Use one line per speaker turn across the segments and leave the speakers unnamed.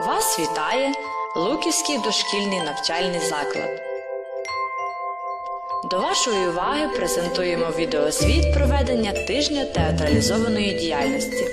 Вас вітає Луківський дошкільний навчальний заклад. До вашої уваги презентуємо відеозвіт проведення тижня театралізованої діяльності.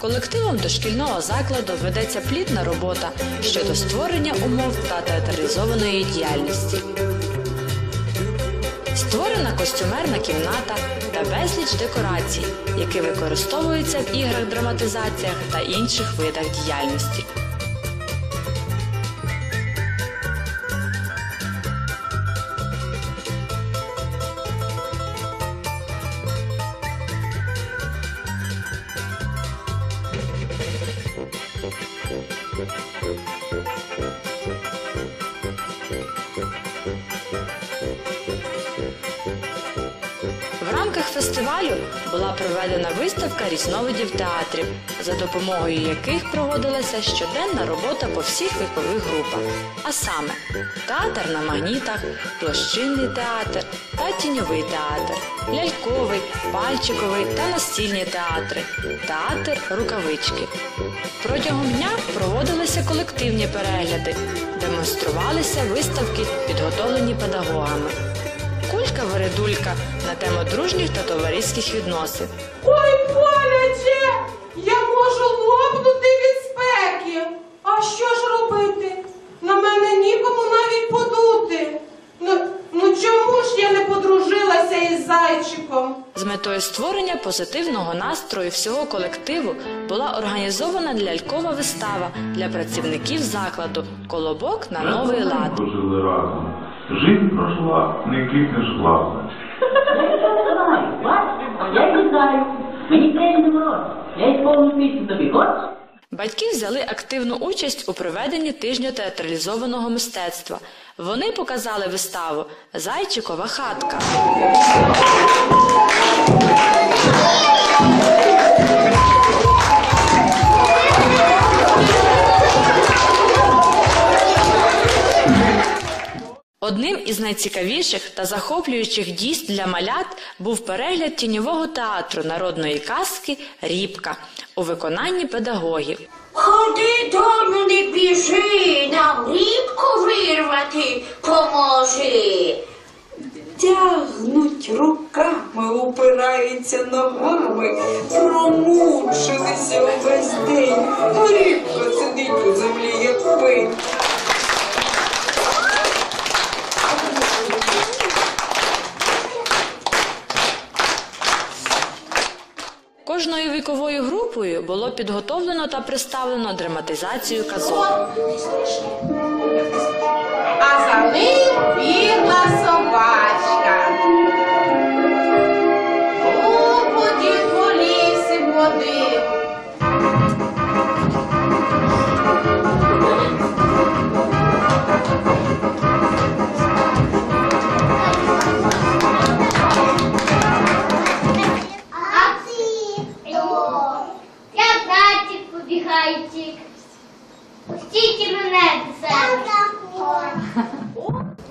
Колективом дошкільного закладу ведеться плідна робота щодо створення умов та театралізованої діяльності. Створена костюмерна кімната та безліч декорацій, які використовуються в іграх, драматизаціях та інших видах діяльності. В рамках фестивалю була проведена виставка різновидів театрів, за допомогою яких проводилася щоденна робота по всіх вікових групах. А саме театр на магнітах, площинний театр та тіньовий театр, ляльковий, пальчиковий та настільні театри, театр рукавички. Протягом дня проводилися колективні перегляди, демонструвалися виставки, підготовлені педагогами. Кулька вередулька на тему дружніх та товариських відносин.
Ой, боляче! Я можу лопнути від спеки. А що ж робити? На мене нікому навіть подути. Ну, ну чому ж я не подружилася із зайчиком?
З метою створення позитивного настрою всього колективу була організована лялькова вистава для працівників закладу Колобок на новий лад.
Прожили разом. Жизнь пройшла, не кипнеш глазом.
Я не знаю, бач? Я не знаю. Мені теж не мороз. Я й повну пісню тобі, хоч?
Батьки взяли активну участь у проведенні тижня театралізованого мистецтва. Вони показали виставу Зайчикова хатка. Одним із найцікавіших та захоплюючих дійств для малят був перегляд тіньового театру народної казки Рібка у виконанні педагогів.
Ходи дому, не біжи, нам рібку вирвати поможи.
Тягнуть руками, упираються ногами, промучилися увесь день. Рібка сидить у землі, як пень.
Віковою групою було підготовлено та представлено драматизацію казок.
А за ним бігла собачка. У лісі води.
Побігайчик. Пустіть мене себе.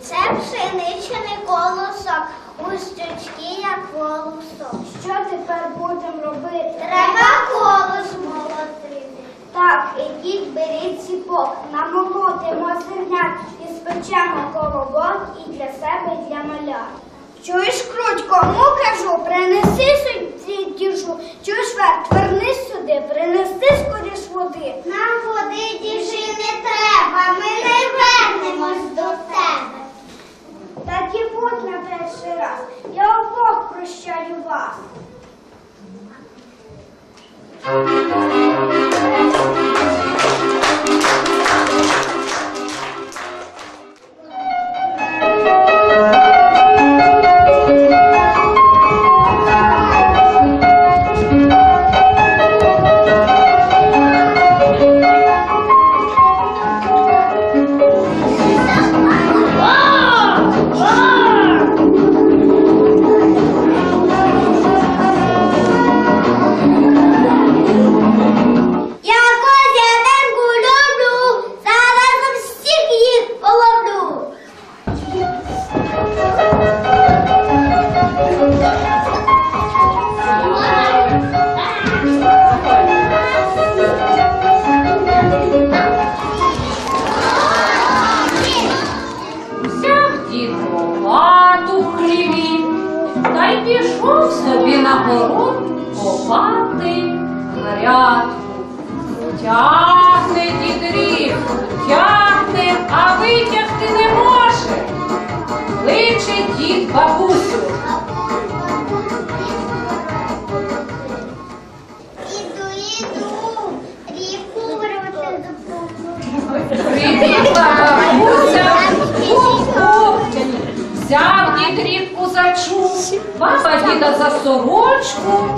Це пшеничний колосок, густючки, як волосок. Що тепер будемо робити? Треба колос молотити. Так, ідіть, беріть ціпок, намолотимо зернят і спечемо колобок і для себе і для маля. Чуєш, круть, кому кажу, принеси сюди діжу. Чуєш, верт, вернись сюди, принеси скоріш води. Нам води діжі не треба, ми не вернемось до тебе. Так і будь на перший раз, я обох прощаю вас. Я
в та й пішов собі на город копати грядку. Тягне дід ріг, тягне, а витягти не може. Кличе дід бабусю. Взяв зачув, баба діда за сорочку,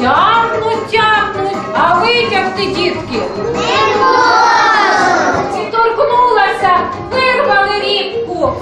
тягнуть, тягнуть, а витягти дітки.
Не можу.
І торкнулася, вирвали рібку,